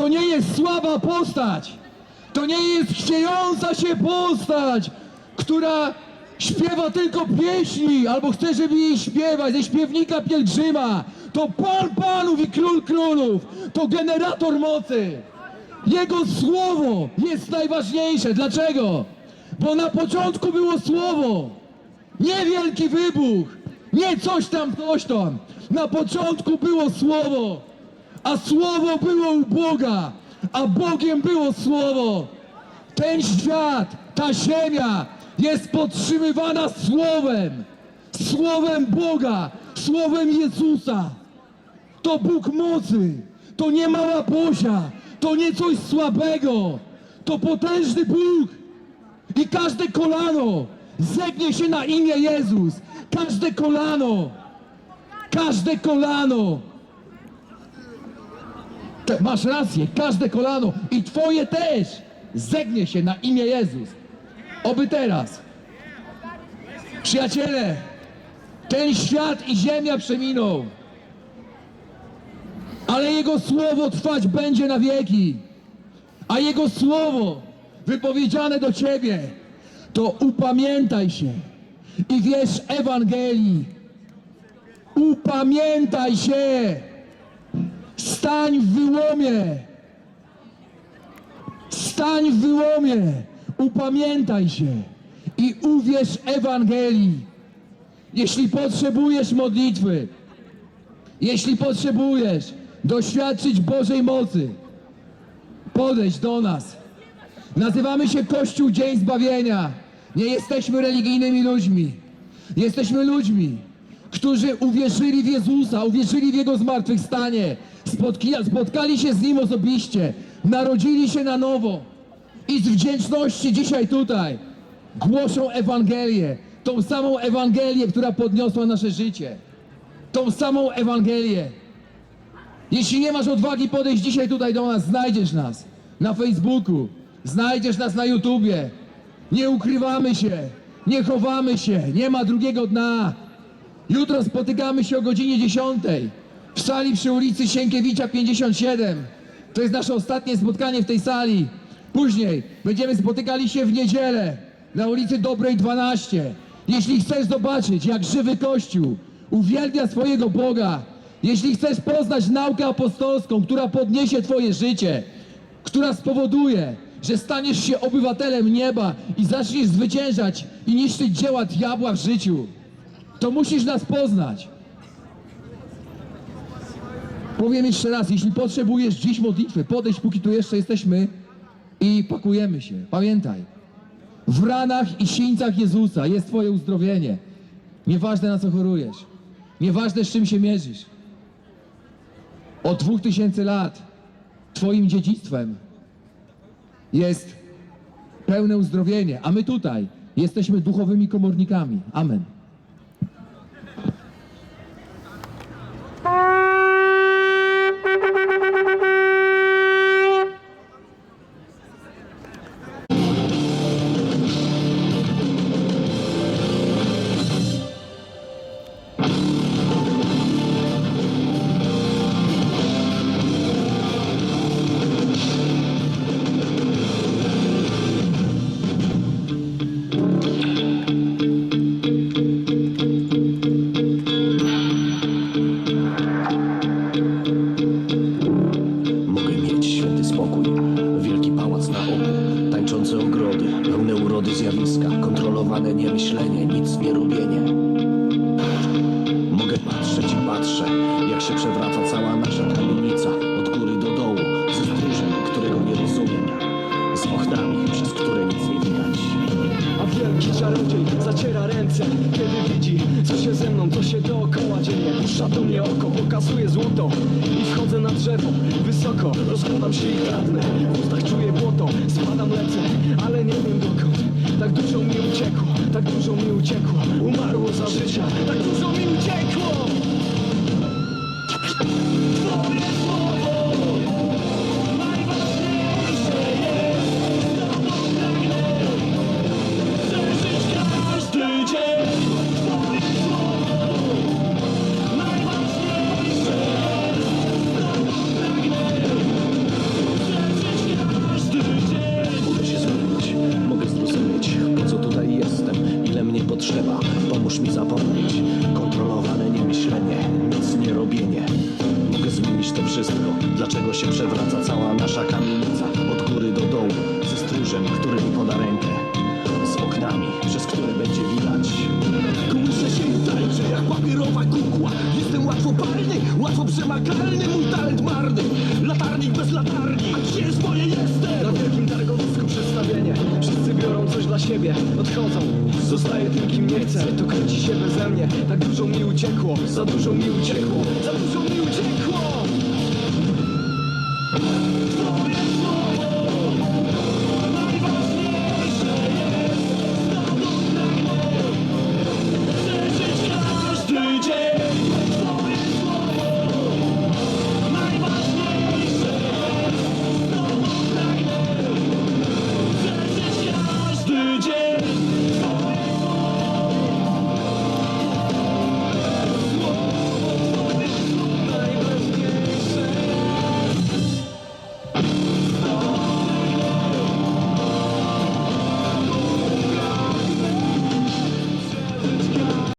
to nie jest słaba postać. To nie jest chwiejąca się postać, która śpiewa tylko pieśni, albo chce, żeby jej śpiewać, ze śpiewnika pielgrzyma. To Pan Panów i Król Królów. To generator mocy. Jego słowo jest najważniejsze. Dlaczego? Bo na początku było słowo. Nie wielki wybuch, nie coś tam, coś tam. Na początku było słowo, a słowo było u Boga, a Bogiem było słowo. Ten świat, ta ziemia jest podtrzymywana słowem, słowem Boga, słowem Jezusa. To Bóg mocy, to nie mała Bozia, to nie coś słabego, to potężny Bóg. I każde kolano zegnie się na imię Jezus. Każde kolano. Każde kolano. Masz rację, każde kolano i twoje też zegnie się na imię Jezus. Oby teraz. Przyjaciele, ten świat i ziemia przeminą, ale Jego słowo trwać będzie na wieki a Jego słowo wypowiedziane do Ciebie, to upamiętaj się i wierz Ewangelii. Upamiętaj się. Stań w wyłomie. Stań w wyłomie. Upamiętaj się i uwierz Ewangelii. Jeśli potrzebujesz modlitwy, jeśli potrzebujesz doświadczyć Bożej mocy, podejść do nas. Nazywamy się Kościół Dzień Zbawienia. Nie jesteśmy religijnymi ludźmi. Jesteśmy ludźmi, którzy uwierzyli w Jezusa, uwierzyli w Jego zmartwychwstanie, spotkali się z Nim osobiście, narodzili się na nowo i z wdzięczności dzisiaj tutaj głoszą Ewangelię. Tą samą Ewangelię, która podniosła nasze życie. Tą samą Ewangelię. Jeśli nie masz odwagi podejść dzisiaj tutaj do nas, znajdziesz nas na Facebooku, znajdziesz nas na YouTubie. Nie ukrywamy się, nie chowamy się, nie ma drugiego dna. Jutro spotykamy się o godzinie 10 w sali przy ulicy Sienkiewicza 57. To jest nasze ostatnie spotkanie w tej sali. Później będziemy spotykali się w niedzielę na ulicy Dobrej 12. Jeśli chcesz zobaczyć, jak żywy Kościół uwielbia swojego Boga, jeśli chcesz poznać naukę apostolską, która podniesie Twoje życie, która spowoduje, że staniesz się obywatelem nieba i zaczniesz zwyciężać i niszczyć dzieła diabła w życiu, to musisz nas poznać. Powiem jeszcze raz, jeśli potrzebujesz dziś modlitwy, podejdź póki tu jeszcze jesteśmy i pakujemy się. Pamiętaj, w ranach i sińcach Jezusa jest Twoje uzdrowienie. Nieważne na co chorujesz, nieważne z czym się mierzysz. Od dwóch tysięcy lat Twoim dziedzictwem jest pełne uzdrowienie, a my tutaj jesteśmy duchowymi komornikami. Amen. Kontrolowane niemyślenie, nic nie robienie. Mogę patrzeć i patrzę, jak się przewraca cała nasza kamienica, od góry do dołu, ze stróżem, którego nie rozumiem, z oknami, przez które nic nie widać. A wielki czarodziej zaciera ręce, kiedy widzi, co się ze mną, co się dookoła dzieje. Puszcza do mnie oko, pokazuje złoto i wchodzę na drzewo, wysoko, rozkładam się i kradnę. W ustach czuję błoto, spadam, lecę, ale nie wiem dokąd. Tak dużo mi uciekło, tak dużo mi uciekło, umarło za życia, tak dużo mi uciekło. Twoje zapomnieć. Kontrolowane niemyślenie, nic nie robienie. Mogę zmienić to wszystko, dlaczego się przewraca cała nasza kamienica? Od góry do dołu, ze stróżem, który mi poda rękę. Z oknami, przez które będzie widać. Muszę się tańczę jak papierowa kukła. Jestem łatwo palny, łatwo przemakalny. Dla siebie, odchodzą. Zostaje tym kim nie to kręci się beze mnie. Tak dużo mi uciekło, za dużo mi uciekło. Za dużo mi uciekło